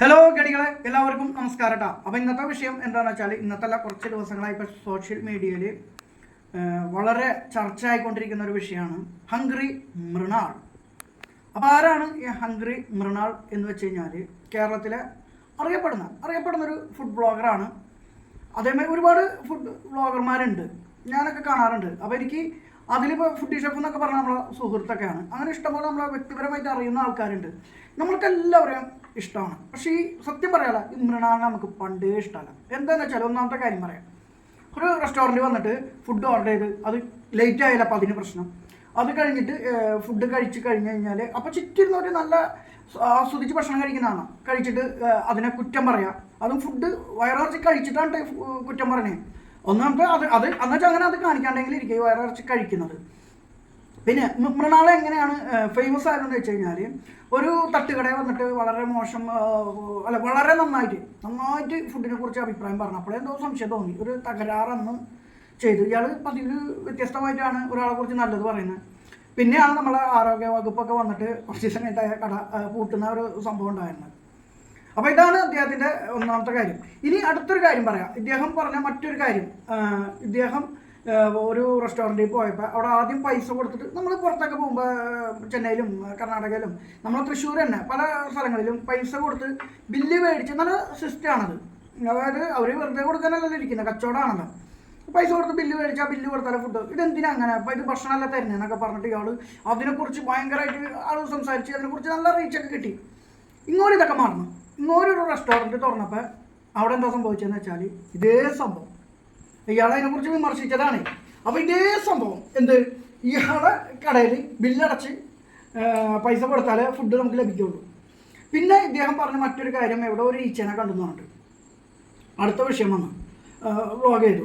Hello ഗണികളെ എല്ലാവർക്കും നമസ്കാരം കേട്ടോ അപ്പോൾ ഇന്നത്തെ വിഷയം എന്താണെന്ന് വെച്ചാൽ ഇന്നത്തെ കുറച്ച് ദിവസങ്ങളായി ഇപ്പോൾ സോഷ്യൽ മീഡിയയിൽ വളരെ ചർച്ച ആയിക്കൊണ്ടിരിക്കുന്ന ഒരു വിഷയമാണ് ഹംഗ്രി മൃണാൾ. അപ്പോൾ ആരാണ് ഈ ഹംഗ്രി മൃണാൾ എന്ന് വെച്ച് കഴിഞ്ഞാൽ കേരളത്തിലെ അറിയപ്പെടുന്ന അറിയപ്പെടുന്ന ഒരു ഫുഡ് ബ്ലോഗറാണ് അതേമാതിരി ഒരുപാട് ഫുഡ് ബ്ലോഗർമാരുണ്ട് ഞാനൊക്കെ കാണാറുണ്ട്. അപ്പോൾ എനിക്ക് അതിലിപ്പോൾ ഫുഡ് ഷെഫ് എന്നൊക്കെ പറഞ്ഞാൽ നമ്മളെ സുഹൃത്തൊക്കെയാണ്. അങ്ങനെ ഇഷ്ടംപോലെ നമ്മളെ വ്യക്തിപരമായിട്ട് അറിയുന്ന ആൾക്കാരുണ്ട്. നമ്മൾക്ക് എല്ലാവരെയും ഇഷ്ടമാണ്. പക്ഷേ ഈ സത്യം പറയാല ഈ മൃണാളിനെ നമുക്ക് പണ്ടേ ഇഷ്ടമല്ല. എന്താണെന്ന് വെച്ചാൽ ഒന്നാമത്തെ കാര്യം പറയാം. ഒരു റെസ്റ്റോറന്റ് വന്നിട്ട് ഫുഡ് ഓർഡർ ചെയ്ത് അത് ലേറ്റ് ആയാലും അപ്പോൾ അതിന് പ്രശ്നം. അത് കഴിഞ്ഞിട്ട് ഫുഡ് കഴിച്ച് കഴിഞ്ഞ് കഴിഞ്ഞാൽ അപ്പോൾ ചുറ്റിരുന്നവർ നല്ല ആസ്വദിച്ച് ഭക്ഷണം കഴിക്കുന്നതാണ് കഴിച്ചിട്ട് അതിനെ കുറ്റം പറയാം. അതും ഫുഡ് വയറിറച്ചി കഴിച്ചിട്ടാണ് കുറ്റം പറഞ്ഞത് ഒന്നാമത്തെ അത് അത് എന്നുവെച്ചാൽ അങ്ങനെ അത് കാണിക്കാണ്ടെങ്കിൽ ഇരിക്കും വയറിറച്ചി കഴിക്കുന്നത്. പിന്നെ മൃണാളെ എങ്ങനെയാണ് ഫേമസ് ആയതെന്ന് വെച്ച് കഴിഞ്ഞാൽ ഒരു തട്ടുകടയിൽ വന്നിട്ട് വളരെ മോശം അല്ല വളരെ നന്നായിട്ട് നന്നായിട്ട് ഫുഡിനെ കുറിച്ച് അഭിപ്രായം പറഞ്ഞു. അപ്പോഴേ എന്തോ സംശയം തോന്നി. ഒരു തകരാറന്ന് ചെയ്തു. ഇയാൾ പതിവ് വ്യത്യസ്തമായിട്ടാണ് ഒരാളെ കുറിച്ച് നല്ലത് പറയുന്നത്. പിന്നെയാണ് നമ്മളെ ആരോഗ്യ വകുപ്പൊക്കെ വന്നിട്ട് കുറച്ച് ദിവസം കഴിഞ്ഞിട്ട് കട പൂട്ടുന്ന ഒരു സംഭവം ഉണ്ടായിരുന്നത്. അപ്പോൾ ഇതാണ് അദ്ദേഹത്തിന്റെ ഒന്നാമത്തെ കാര്യം. ഇനി അടുത്തൊരു കാര്യം പറയാം. ഇദ്ദേഹം പറഞ്ഞ മറ്റൊരു കാര്യം ഇദ്ദേഹം ഒരു റെസ്റ്റോറന്റിൽ പോയപ്പോൾ അവിടെ ആദ്യം പൈസ കൊടുത്തിട്ട് നമ്മൾ പുറത്തൊക്കെ പോകുമ്പോൾ ചെന്നൈയിലും കർണാടകയിലും നമ്മൾ തൃശ്ശൂർ തന്നെ പല സ്ഥലങ്ങളിലും പൈസ കൊടുത്ത് ബില്ല് മേടിച്ച് നല്ല സിസ്റ്റമാണത് അതായത് അവർ വെറുതെ കൊടുക്കാനല്ലല്ലോ ഇരിക്കുന്നത് കച്ചവടമാണല്ലോ. പൈസ കൊടുത്ത് ബില്ല് മേടിച്ചാൽ ബില്ല് കൊടുത്താലും ഫുഡ് ഇതെന്തിനാ അങ്ങനെ? അപ്പോൾ ഇത് ഭക്ഷണമല്ല തരുന്നതെന്നൊക്കെ പറഞ്ഞിട്ട് ഇയാൾ അതിനെക്കുറിച്ച് ഭയങ്കരമായിട്ട് ആൾ സംസാരിച്ച് അതിനെക്കുറിച്ച് നല്ല റീച്ചൊക്കെ കിട്ടി. ഇങ്ങോട്ട് ഇതൊക്കെ മാറണം ഒരു റെസ്റ്റോറന്റ് തുറന്നപ്പോൾ അവിടെ എന്താ സംഭവിച്ചതെന്ന് വെച്ചാൽ ഇതേ സംഭവം. ഇയാളെ അതിനെക്കുറിച്ച് വിമർശിച്ചതാണ്. അപ്പോൾ ഇതേ സംഭവം എന്ത്? ഇയാളെ കടയിൽ ബില്ലടച്ച് പൈസ കൊടുത്താലേ ഫുഡ് നമുക്ക് ലഭിക്കുള്ളൂ. പിന്നെ ഇദ്ദേഹം പറഞ്ഞ മറ്റൊരു കാര്യം എവിടെ ഒരു ഈച്ചേനെ കണ്ടെന്നുണ്ട് അടുത്ത വിഷയം വന്നു. വ്ളോഗ് ചെയ്തു.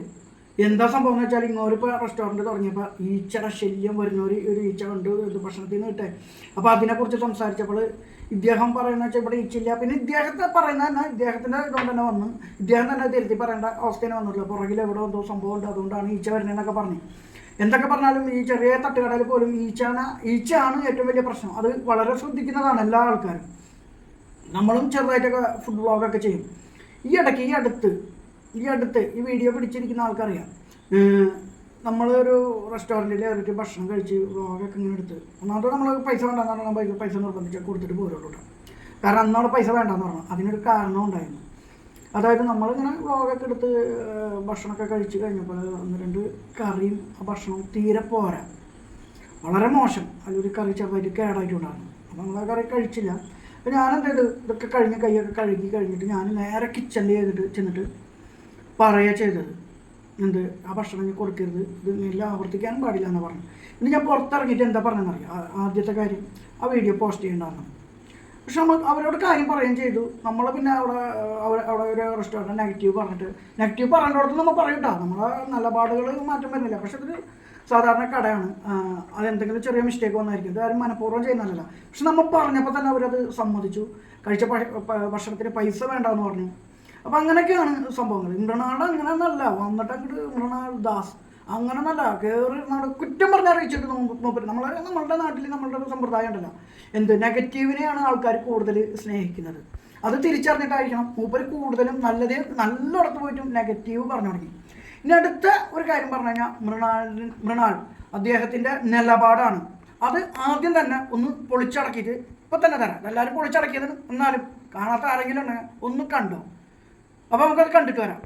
എന്താ സംഭവം എന്ന് വെച്ചാൽ ഇങ്ങോട്ട് ഇപ്പോൾ റെസ്റ്റോറന്റ് തുടങ്ങിയപ്പോൾ ഈച്ചയുടെ ശല്യം വരുന്ന ഒരു ഒരു ഈച്ച കണ്ട് ഇത് ഭക്ഷണത്തിൽ നിന്ന് കിട്ടേ. അപ്പോൾ അതിനെക്കുറിച്ച് സംസാരിച്ചപ്പോൾ ഇദ്ദേഹം പറയുന്ന വെച്ചാൽ ഇവിടെ ഇച്ചില്ല പിന്നെ ഇദ്ദേഹത്തെ പറയുന്ന തന്നെ ഇദ്ദേഹത്തിന്റെ ഇതുകൊണ്ട് തന്നെ വന്നു. ഇദ്ദേഹം തന്നെ തിരുത്തി പറയേണ്ട അവസ്ഥയാണ് വന്നിട്ടില്ല പുറകിൽ എവിടെ എന്തോ സംഭവം ഉണ്ട് അതുകൊണ്ടാണ് ഈച്ച വരുന്നതെന്നൊക്കെ പറഞ്ഞു. എന്തൊക്കെ പറഞ്ഞാലും ഈ ചെറിയ തട്ടുകടയിൽ പോലും ഈച്ചാണ് ഈച്ചയാണ് ഏറ്റവും വലിയ പ്രശ്നം. അത് വളരെ ശ്രദ്ധിക്കുന്നതാണ് എല്ലാ ആൾക്കാരും. നമ്മളും ചെറുതായിട്ടൊക്കെ ഫുഡ് വ്ളോഗൊക്കെ ചെയ്യും. ഈ ഇടയ്ക്ക് ഈ അടുത്ത് ഈ അടുത്ത് ഈ വീഡിയോ പിടിച്ചിരിക്കുന്ന ആൾക്കറിയാം. നമ്മൾ ഒരു റെസ്റ്റോറന്റിൽ കയറിയിട്ട് ഭക്ഷണം കഴിച്ച് വ്ളോഗൊക്കെ ഇങ്ങനെ എടുത്ത് ഒന്നാമത്തെ നമ്മൾ പൈസ വേണ്ടെന്ന് പറഞ്ഞാൽ പൈസ പൈസ നിർബന്ധിച്ച് കൊടുത്തിട്ട് പോരുള്ളൂ കേട്ടോ. കാരണം അന്നവിടെ പൈസ വേണ്ടെന്ന് പറഞ്ഞു അതിനൊരു കാരണം ഉണ്ടായിരുന്നു. അതായത് നമ്മളിങ്ങനെ വ്ളോഗൊക്കെ എടുത്ത് ഭക്ഷണമൊക്കെ കഴിച്ച് കഴിഞ്ഞപ്പോൾ ഒന്ന് രണ്ട് കറിയും ആ ഭക്ഷണവും തീരെ പോരാ. വളരെ മോശം. അതിലൊരു കറി ചെറുതായിട്ട് കേടായിട്ടുണ്ടായിരുന്നു. അപ്പോൾ നമ്മൾ ആ കറി കഴിച്ചില്ല. അപ്പോൾ ഞാൻ എന്ത് ഇതൊക്കെ കഴിഞ്ഞ് കൈയൊക്കെ കഴുകി കഴിഞ്ഞിട്ട് ഞാൻ നേരെ കിച്ചണിൽ ചെയ്തിട്ട് ചെന്നിട്ട് പറയുക ചെയ്തത്. എന്ത് ആ ഭക്ഷണം കൊടുക്കരുത്. ഇത് എല്ലാം ആവർത്തിക്കാനും പാടില്ല എന്ന് പറഞ്ഞു ഇനി ഞാൻ പുറത്തിറങ്ങിയിട്ട് എന്താ പറഞ്ഞതെന്നറിയാം? ആദ്യത്തെ കാര്യം ആ വീഡിയോ പോസ്റ്റ് ചെയ്യേണ്ടതാണ് പക്ഷെ നമ്മൾ അവരോട് കാര്യം പറയുകയും ചെയ്തു. നമ്മൾ പിന്നെ അവിടെ അവിടെ ഒരു റെസ്റ്റോറന്റ് നെഗറ്റീവ് പറഞ്ഞിട്ട് നെഗറ്റീവ് പറഞ്ഞിടത്ത് നമ്മൾ പറയട്ടോ നമ്മളെ നല്ല പാടുകൾ മാറ്റം വരുന്നില്ല. പക്ഷെ അതൊരു സാധാരണ കടയാണ്. അതെന്തെങ്കിലും ചെറിയ മിസ്റ്റേക്ക് വന്നായിരിക്കും. ഇതാരും മനഃപൂർവം ചെയ്യുന്നതല്ല. പക്ഷെ നമ്മൾ പറഞ്ഞപ്പോൾ തന്നെ അവരത് സമ്മതിച്ചു. കഴിച്ച ഭക്ഷണത്തിന് പൈസ വേണ്ടെന്ന് പറഞ്ഞു. അപ്പം അങ്ങനെയൊക്കെയാണ് സംഭവങ്ങൾ. മൃണാട് അങ്ങനെ നല്ല വന്നിട്ട് അങ്ങോട്ട് മൃണാൾ ദാസ് അങ്ങനെ നല്ല കയറി നട കുറ്റം പറഞ്ഞ് അറിയിച്ചിട്ട് നമ്മളെ നമ്മളുടെ നാട്ടിൽ നമ്മളുടെ ഒരു സമ്പ്രദായം ഉണ്ടല്ലോ. എന്ത്? നെഗറ്റീവിനെയാണ് ആൾക്കാർ കൂടുതൽ സ്നേഹിക്കുന്നത്. അത് തിരിച്ചറിഞ്ഞിട്ടായിരിക്കണം. മൂപ്പര് കൂടുതലും നല്ലത് നല്ലിടത്ത് പോയിട്ടും നെഗറ്റീവ് പറഞ്ഞു തുടങ്ങി. ഇനി അടുത്ത ഒരു കാര്യം പറഞ്ഞു കഴിഞ്ഞാൽ മൃണാൾ മൃണാൾ അദ്ദേഹത്തിന്റെ നിലപാടാണ്. അത് ആദ്യം തന്നെ ഒന്ന് പൊളിച്ചടക്കിയിട്ട് ഇപ്പം തന്നെ തരാം. എല്ലാവരും പൊളിച്ചടക്കിയത് എന്നാലും കാണാത്ത ആരെങ്കിലും ഉണ്ടെങ്കിൽ ഒന്ന് കണ്ടോ? അപ്പോൾ നമുക്കത് കണ്ടിട്ട് വരാം.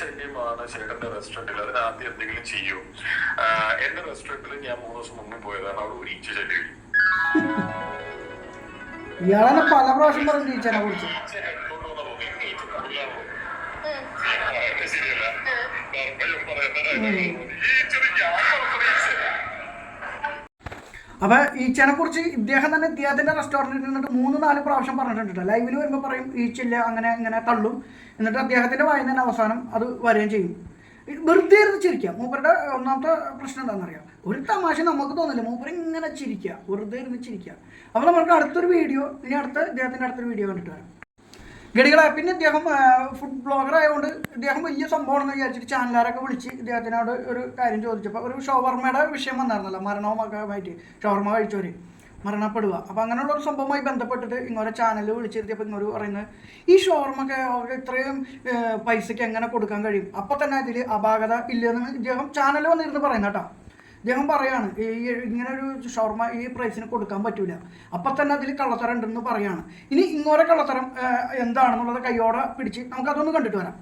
ശല്യമാണ് ചേട്ടന്റെ റെസ്റ്റോറന്റിൽ അതിന് ആദ്യം എന്തെങ്കിലും ചെയ്യൂ. എന്റെ റെസ്റ്റോറന്റിൽ ഞാൻ മൂന്ന് ദിവസം മുന്നേ പോയതാണ്. അവിടെ ഒരു ഈച്ച ശല്യം. ഇയാളെ പല പ്രാവശ്യം പറഞ്ഞു ഈച്ചനെ കുറിച്ച് ഈച്ച എടുത്തോണ്ട് വന്ന പോകും. ഇന്ന് ഈച്ച കൂടുതലാണ് പോകും. ശരിയല്ല ഭയം പറയുന്നത് ഈച്ചത് ഞാൻ വളർത്തുന്ന ഈച്ചയല്ല. അപ്പോൾ ഈച്ചനെ കുറിച്ച് ഇദ്ദേഹം തന്നെ ഇദ്ദേഹത്തിന്റെ റെസ്റ്റോറന്റിൽ നിന്നിട്ട് മൂന്ന് നാല് പ്രാവശ്യം പറഞ്ഞിട്ടുണ്ട് ലൈവിൽ വരുമ്പോൾ പറയും ഈച്ചില്ല അങ്ങനെ ഇങ്ങനെ തള്ളും. എന്നിട്ട് അദ്ദേഹത്തിന്റെ വായന തന്നെ അവസാനം അത് വരികയും ചെയ്യും. വെറുതെ ഇരുന്ന് ചിരിക്കുക. മൂപ്പരുടെ ഒന്നാമത്തെ പ്രശ്നം എന്താണെന്നറിയാം? ഒരു തമാശ നമുക്ക് തോന്നില്ല. മൂപ്പർ ഇങ്ങനെ ചിരിക്കുക. വെറുതെ ഇരുന്ന് ചിരിക്കുക. അപ്പോൾ നമുക്ക് അടുത്തൊരു വീഡിയോ ഇനി അടുത്ത ഇദ്ദേഹത്തിന്റെ അടുത്തൊരു വീഡിയോ കണ്ടിട്ട് വരാം. ഗഡികളെ പിന്നെ ഇദ്ദേഹം ഫുഡ് ബ്ലോഗർ ആയതുകൊണ്ട് ഇദ്ദേഹം വലിയ സംഭവമാണെന്ന് വിചാരിച്ചിട്ട് ചാനലുകാരൊക്കെ വിളിച്ച് ഇദ്ദേഹത്തിനോട് ഒരു കാര്യം ചോദിച്ചപ്പോൾ ഒരു ഷവർമ്മയുടെ വിഷയം വന്നായിരുന്നല്ലോ മരണവുമൊക്കെ ആയിട്ട് ഷവർമ്മ കഴിച്ചവർ മരണപ്പെടുക. അപ്പോൾ അങ്ങനെയുള്ള ഒരു സംഭവമായി ബന്ധപ്പെട്ടിട്ട് ഇങ്ങോരെ ചാനൽ വിളിച്ചിരുത്തിയപ്പോൾ ഇങ്ങോട്ട് പറയുന്നത് ഈ ഷോർമൊക്കെ അവർക്ക് ഇത്രയും പൈസയ്ക്ക് എങ്ങനെ കൊടുക്കാൻ കഴിയും? അപ്പോൾ തന്നെ അതിൽ അപാകത ഇല്ലെന്ന് ഇദ്ദേഹം ചാനൽ വന്നിരുന്ന് പറയുന്നത് കേട്ടോ. ഇദ്ദേഹം പറയാണ് ഈ ഇങ്ങനെ ഒരു ഷവർമ ഈ പ്രൈസിന് കൊടുക്കാൻ പറ്റൂല. അപ്പം തന്നെ അതിൽ കള്ളത്തരം ഉണ്ടെന്ന് പറയാണ്. ഇനി ഇങ്ങോരെ കള്ളത്തരം എന്താണെന്നുള്ളത് കൈയോടെ പിടിച്ച് നമുക്കതൊന്ന് കണ്ടിട്ട് വരാം.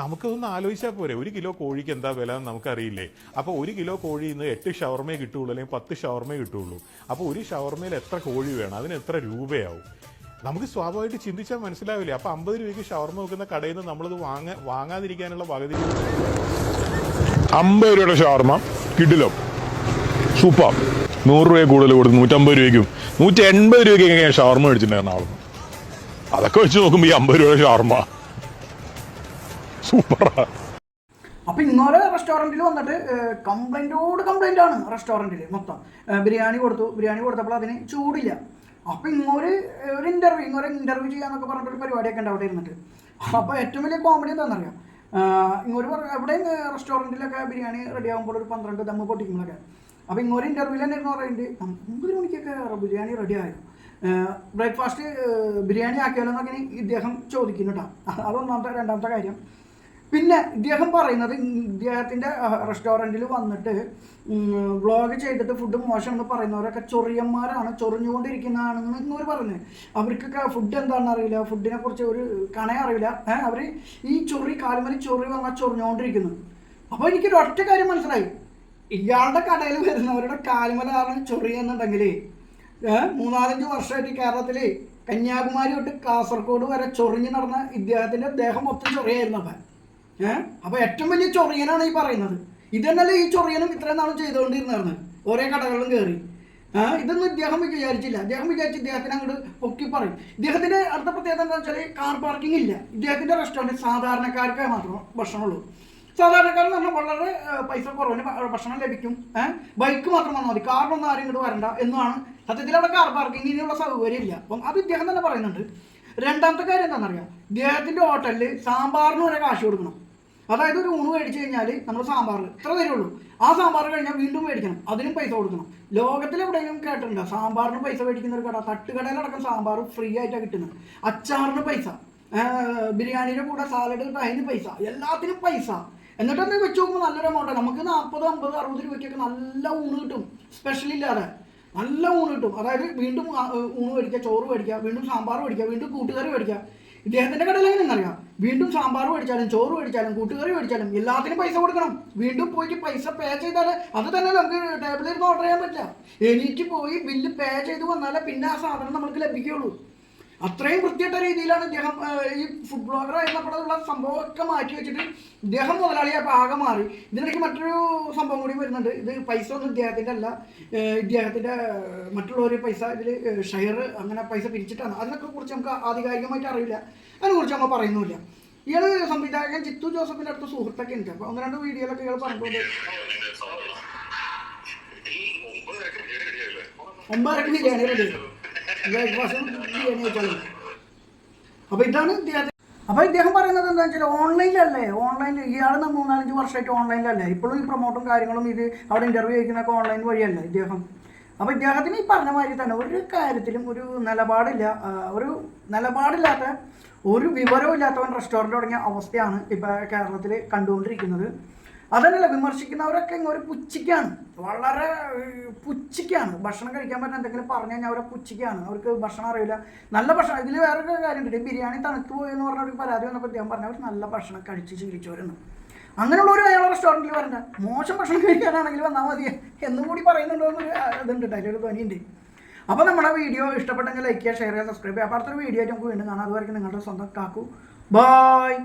നമുക്കതൊന്ന് ആലോചിച്ചാൽ പോരെ ഒരു കിലോ കോഴിക്ക് എന്താ വില എന്ന് നമുക്കറിയില്ലേ? അപ്പോൾ ഒരു കിലോ കോഴി ഇന്ന് എട്ട് ഷവർമേ കിട്ടുള്ളൂ അല്ലെങ്കിൽ പത്ത് ഷവർമേ കിട്ടുള്ളൂ. അപ്പോൾ ഒരു ഷവർമയിൽ എത്ര കോഴി വേണം? അതിന് എത്ര രൂപയാവും? നമുക്ക് സ്വാഭാവികമായിട്ട് ചിന്തിച്ചാൽ മനസ്സിലാവില്ലേ? അപ്പോൾ അമ്പത് രൂപയ്ക്ക് ഷവർമ വെക്കുന്ന കടയിൽ നിന്ന് നമ്മളത് വാങ്ങ വാങ്ങാതിരിക്കാനുള്ള പകുതി അമ്പത് രൂപയുടെ ഷവർമ കിഡിലോ സൂപ്പർ. നൂറ് രൂപ കൂടുതൽ കൊടുത്ത് നൂറ്റമ്പത് രൂപയ്ക്കും. നൂറ്റി എൺപത് രൂപയ്ക്ക് ഞാൻ ഷവർമ മേടിച്ചിട്ടുണ്ടായിരുന്നു ആളും? അതൊക്കെ വെച്ച് നോക്കുമ്പോൾ ഈ അമ്പത് രൂപയുടെ ഷവർമ. സൂപ്പറാ. അപ്പൊ ഇന്നോലെ റെസ്റ്റോറന്റിൽ വന്നിട്ട് കംപ്ലൈന്റോട് കംപ്ലൈന്റ് ആണ് റെസ്റ്റോറന്റിൽ മൊത്തം. ബിരിയാണി കൊടുത്തു. ബിരിയാണി കൊടുത്തപ്പോൾ അതിന് ചൂടില്ല. അപ്പൊ ഇങ്ങോര് ഒരു ഇന്റർവ്യൂ ഇങ്ങോരെ ഇന്റർവ്യൂ ചെയ്യാന്നൊക്കെ പറഞ്ഞിട്ടൊരു പരിപാടിയൊക്കെ ഉണ്ട് അവിടെ ഇരുന്നിട്ട്. അപ്പൊ ഏറ്റവും വലിയ കോമഡി എന്താണെന്നറിയാം ഇങ്ങോട്ട് പറഞ്ഞു എവിടെയും റെസ്റ്റോറന്റിലൊക്കെ ബിരിയാണി റെഡി ആകുമ്പോൾ ഒരു പന്ത്രണ്ട് ദമ്മ് പൊട്ടിക്കുമ്പോഴൊക്കെ. അപ്പോൾ ഇങ്ങോട്ട് ഇന്റർവ്യൂ തന്നെ ഇരുന്ന് പറയുന്നുണ്ട് ഒമ്പത് മണിക്കൊക്കെ ബിരിയാണി റെഡി ആയോ? ബ്രേക്ക്ഫാസ്റ്റ് ബിരിയാണി ആക്കിയാലോ എന്നൊക്കെ ഇദ്ദേഹം ചോദിക്കുന്നു കേട്ടോ അതൊന്നാമത്തെ രണ്ടാമത്തെ കാര്യം. പിന്നെ ഇദ്ദേഹം പറയുന്നത് ഇദ്ദേഹത്തിന്റെ റെസ്റ്റോറന്റിൽ വന്നിട്ട് വ്ളോഗ് ചെയ്തിട്ട് ഫുഡ് മോശം എന്ന് പറയുന്നവരൊക്കെ ചൊറിയന്മാരാണ് ചൊറിഞ്ഞുകൊണ്ടിരിക്കുന്നതാണെന്ന് ഇന്നവർ പറഞ്ഞു അവർക്കൊക്കെ ഫുഡ് എന്താണെന്ന് അറിയില്ല ഫുഡിനെ കുറിച്ച് ഒരു കണയെ അറിയില്ല. അവർ ഈ ചൊറി കാലുമലി ചൊറി വന്നാൽ ചൊറിഞ്ഞുകൊണ്ടിരിക്കുന്നു. അപ്പോൾ എനിക്കൊരു ഒറ്റ കാര്യം മനസ്സിലായി. ഇയാളുടെ കടയിൽ വരുന്നവരുടെ കാലുമലാണ് ചൊറി എന്നുണ്ടെങ്കിൽ ഏഹ് മൂന്നാലഞ്ച് വർഷമായിട്ട് കേരളത്തിൽ കന്യാകുമാരി തൊട്ട് കാസർഗോഡ് വരെ ചൊറിഞ്ഞ് നടന്ന ഇദ്ദേഹത്തിന്റെ ദേഹം മൊത്തം ചൊറിയായിരുന്നു അപ്പം ഏഹ് അപ്പൊ ഏറ്റവും വലിയ ചൊറിയനാണ് ഈ പറയുന്നത്. ഇത് തന്നെയല്ലേ ഈ ചൊറിയനും ഇത്രയും നാളും ചെയ്തുകൊണ്ടിരുന്നായിരുന്നു ഓരോ കടകളിലും കയറി ആ ഇതൊന്നും ഇദ്ദേഹം വിചാരിച്ചില്ല. അദ്ദേഹം വിചാരിച്ച് ഇദ്ദേഹത്തിന് അങ്ങോട്ട് പൊക്കി പറയും. ഇദ്ദേഹത്തിന്റെ അടുത്ത പ്രത്യേകത എന്താ വെച്ചാൽ കാർ പാർക്കിംഗ് ഇല്ല. ഇദ്ദേഹത്തിന്റെ റെസ്റ്റോറന്റ് സാധാരണക്കാർക്ക് മാത്രം ഭക്ഷണമുള്ളൂ. സാധാരണക്കാരൻ പറഞ്ഞാൽ വളരെ പൈസ കുറവിന് ഭക്ഷണം ലഭിക്കും. ഏഹ് ബൈക്ക് മാത്രം വന്നാൽ മതി. കാറിനൊന്നും ആരും ഇങ്ങോട്ട് വരണ്ട എന്നാണ് സത്യത്തിൽ അവിടെ കാർ പാർക്കിങ്ങിനുള്ള സൗകര്യം ഇല്ല. അപ്പം അത് ഇദ്ദേഹം തന്നെ പറയുന്നുണ്ട്. രണ്ടാമത്തെ കാര്യം എന്താണെന്നറിയാം? ഇദ്ദേഹത്തിന്റെ ഹോട്ടലിൽ സാമ്പാറിന് വരെ കാശ് കൊടുക്കണം. അതായത് ഒരു ഊണ് മേടിച്ചു കഴിഞ്ഞാൽ നമ്മൾ സാമ്പാർ ഇത്ര തരുള്ളൂ ആ സാമ്പാർ കഴിഞ്ഞാൽ വീണ്ടും മേടിക്കണം. അതിനും പൈസ കൊടുക്കണം. ലോകത്തിൽ എവിടെയെങ്കിലും കേട്ടിട്ടുണ്ടോ? സാമ്പാറിന് പൈസ മേടിക്കുന്ന ഒരു കട. തട്ടുകടയിലടക്കം സാമ്പാർ ഫ്രീ ആയിട്ടാണ് കിട്ടുന്നത്. അച്ചാറിന് പൈസ. ബിരിയാണിയുടെ കൂടെ സാലഡ് അതിന് പൈസ. എല്ലാത്തിനും പൈസ. എന്നിട്ട് എന്ത് വെച്ച് നോക്കുമ്പോൾ നല്ലൊരു എമൗണ്ട് നമുക്ക് നാൽപ്പത് അമ്പത് അറുപത് രൂപയ്ക്കൊക്കെ നല്ല ഊണ് കിട്ടും. സ്പെഷ്യൽ ഇല്ലാതെ. നല്ല ഊണ് കിട്ടും. അതായത് വീണ്ടും ഊണ് മേടിക്കുക ചോറ് മേടിക്കുക വീണ്ടും സാമ്പാർ മേടിക്കുക വീണ്ടും കൂട്ടുകറി മേടിക്കുക. ഇദ്ദേഹത്തിന്റെ കടയിൽ എങ്ങനെയെന്നറിയാം വീണ്ടും സാമ്പാർ മേടിച്ചാലും ചോറ് മേടിച്ചാലും കൂട്ടുകറി മേടിച്ചാലും എല്ലാത്തിനും പൈസ കൊടുക്കണം. വീണ്ടും പോയിട്ട് പൈസ പേ ചെയ്താൽ അത് തന്നെ നമുക്ക് ടേബിളിൽ ഇരുന്ന് ഓർഡർ ചെയ്യാൻ പറ്റില്ല. എനിക്ക് പോയി ബില്ല് പേ ചെയ്ത് വന്നാലേ പിന്നെ ആ സാധനം നമുക്ക് ലഭിക്കുകയുള്ളൂ. അത്രയും വൃത്തിയിട്ട രീതിയിലാണ് ഇദ്ദേഹം ഈ ഫുഡ് ബ്ലോഗർ ആയിരുന്നപ്പോഴുള്ള സംഭവമൊക്കെ മാറ്റി വെച്ചിട്ട് ഇദ്ദേഹം മുതലാളിയായപ്പോൾ ആകെ മാറി. ഇതിനിടയ്ക്ക് മറ്റൊരു സംഭവം കൂടി വരുന്നുണ്ട്. ഇത് പൈസ ഒന്നും ഇദ്ദേഹത്തിന്റെ അല്ല. ഇദ്ദേഹത്തിന്റെ മറ്റുള്ളവർ പൈസ ഇതിൽ ഷെയർ അങ്ങനെ പൈസ പിരിച്ചിട്ടാണ്. അതിനൊക്കെ കുറിച്ച് നമുക്ക് ആധികാരികമായിട്ട് അറിയില്ല. അതിനെക്കുറിച്ച് നമ്മൾ പറയുന്നില്ല ഇയാൾ സംവിധായകൻ ചിത്തു ജോസഫിന്റെ അടുത്ത് സുഹൃത്തൊക്കെ ഉണ്ട്. അപ്പോൾ ഒന്ന് രണ്ട് വീഡിയോയിലൊക്കെ ഇയാൾ പറഞ്ഞിട്ടുണ്ട്. ഒമ്പതരക്ക് ബിരിയാണി റെഡി ബ്രേക്ക്ഫാസ്റ്റും വെച്ചാലും അപ്പോൾ ഇതാണ് അപ്പൊ അപ്പോൾ ഇദ്ദേഹം പറയുന്നത് എന്താ വെച്ചാൽ ഓൺലൈനിലല്ലേ? ഓൺലൈനിൽ ഇയാൾ മൂന്നാലഞ്ച് വർഷമായിട്ട് ഓൺലൈനിലല്ലേ? ഇപ്പോഴും ഈ പ്രൊമോട്ടും കാര്യങ്ങളും ഇത് അവിടെ ഇന്റർവ്യൂ ചെയ്യുന്നതൊക്കെ ഓൺലൈൻ വഴിയല്ലേ ഇദ്ദേഹം? അപ്പോൾ ഇദ്ദേഹത്തിന് ഈ പറഞ്ഞ മാതിരി തന്നെ ഒരു കാര്യത്തിലും ഒരു നിലപാടില്ല ഒരു നിലപാടില്ലാത്ത ഒരു വിവരവും ഇല്ലാത്തവൻ റെസ്റ്റോറന്റ് തുടങ്ങിയ അവസ്ഥയാണ് ഇപ്പോൾ കേരളത്തിൽ കണ്ടുകൊണ്ടിരിക്കുന്നത്. അതന്നല്ല വിമർശിക്കുന്നവരൊക്കെ ഒരു പുച്ഛിക്കാണ്. വളരെ പുച്ഛിക്കാണ്. ഭക്ഷണം കഴിക്കാൻ പറ്റുന്ന എന്തെങ്കിലും പറഞ്ഞു കഴിഞ്ഞാൽ അവരെ പുച്ഛിക്കാണ്. അവർക്ക് ഭക്ഷണം അറിയില്ല. നല്ല ഭക്ഷണം ഇതിൽ വേറൊരു കാര്യമുണ്ട്. ബിരിയാണി തണുത്തു പോയി എന്ന് പറഞ്ഞ ഒരു പരാതി വന്നപ്പോൾ ഞാൻ പറഞ്ഞു അവർ നല്ല ഭക്ഷണം കഴിച്ച് അങ്ങനെയുള്ള ഒരു അയാളെ റെസ്റ്റോറന്റിൽ വരണ്ട. മോശം ഭക്ഷണം കഴിക്കാനാണെങ്കിൽ വന്നാൽ മതി. എന്നും കൂടി പറയുന്നുണ്ടോ എന്നൊരു ഇതുണ്ട് അതിലൊരു ധ്വനിയുണ്ട്. അപ്പോൾ നമ്മുടെ വീഡിയോ ഇഷ്ടപ്പെട്ടെങ്കിൽ ലൈക്ക് ചെയ്യുക ഷെയർ ചെയ്യുക സബ്സ്ക്രൈബ് ചെയ്യുക. അപ്പോൾ അടുത്തൊരു വീഡിയോ ആയിട്ട് നമുക്ക് വീണ്ടും കാണാം. അതുവരെ നിങ്ങളുടെ സ്വന്തം കാക്കു. ബായ്